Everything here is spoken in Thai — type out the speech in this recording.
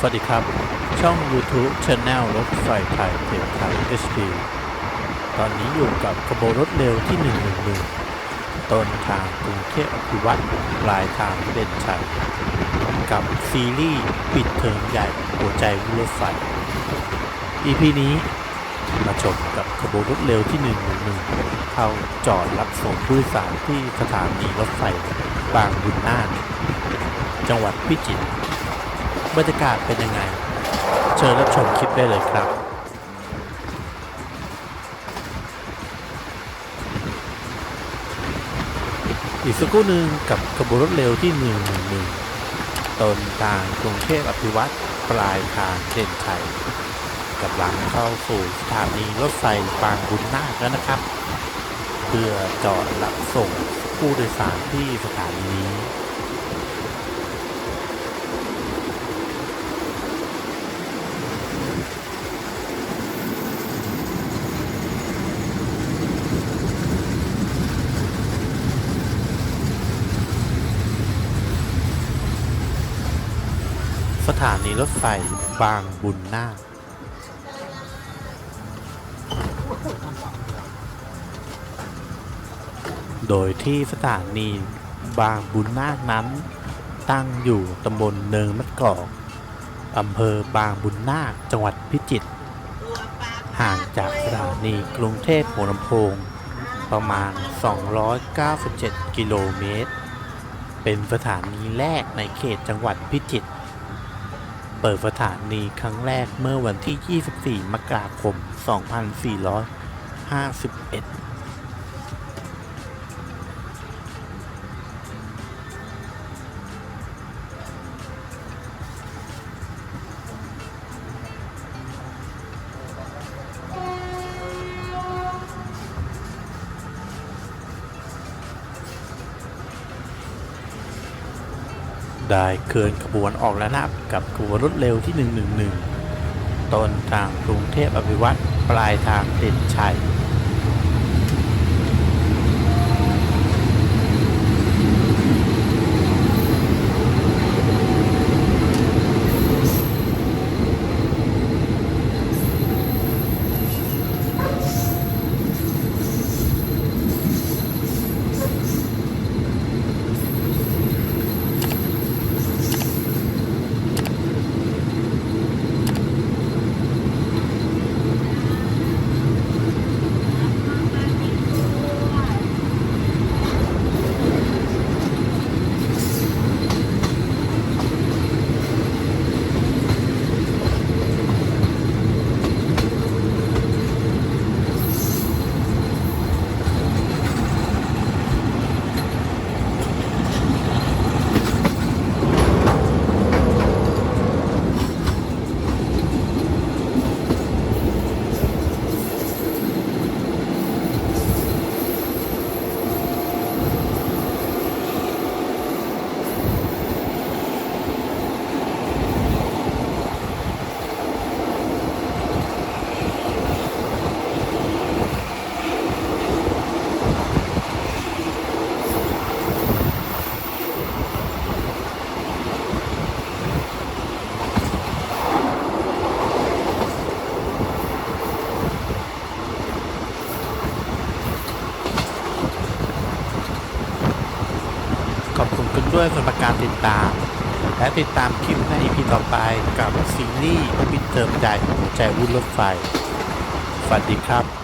สวัสดีครับ ช่อง YouTube Channel รถไฟไทยเพจไทย HD ตอนนี้อยู่กับขบวนรถเร็วที่ 111 ต้นทางกรุงเทพอภิวัตรปลายทางเด่นชัย กับซีรีส์ปิดเทอมใหญ่หัวใจวิรถไฟ EP นี้มาชมกับขบวนรถเร็วที่ 111 เข้าจอดรับส่งผู้โดยสารที่สถานีรถไฟบางบุญนาถจังหวัดพิจิตร บรรยากาศเป็นยังไง เชิญรับชมคลิปได้เลยครับอีกสักครู่หนึ่งกับขบวนรถเร็วที่111ต้นทางกรุงเทพอภิวัตรปลายทางเด่นชัยกำลังเข้าสู่สถานีรถไฟบางบุญนาคแล้วนะครับ เพื่อจอดรับส่งผู้โดยสารที่สถานีนี้ สถานีรถไฟบางบุญนาคโดยที่สถานีบางบุญนาคนั้น ตั้งอยู่ตำบลเนิงมะกอกอำเภอบางบุญนาคจังหวัดพิจิตร ห่างจากสถานีกรุงเทพหัวลำโพง ประมาณ 297 กิโลเมตร เป็นสถานีแรกในเขตจังหวัดพิจิตร เปิดสถานีครั้งแรกเมื่อวันที่ 24 มกราคม 2451 ได้เคลื่อนขบวนออกแล้วนะครับกับขบวนรถเร็วที่ 111 ต้นทางกรุงเทพอภิวัตรปลายทางเด่นชัย ด้วยสำหรับการติดตาม และติดตามคลิปใน EP ต่อไปกับซีรีส์ปิดเทอมใจหัวใจวุ่นรถไฟ สวัสดีครับ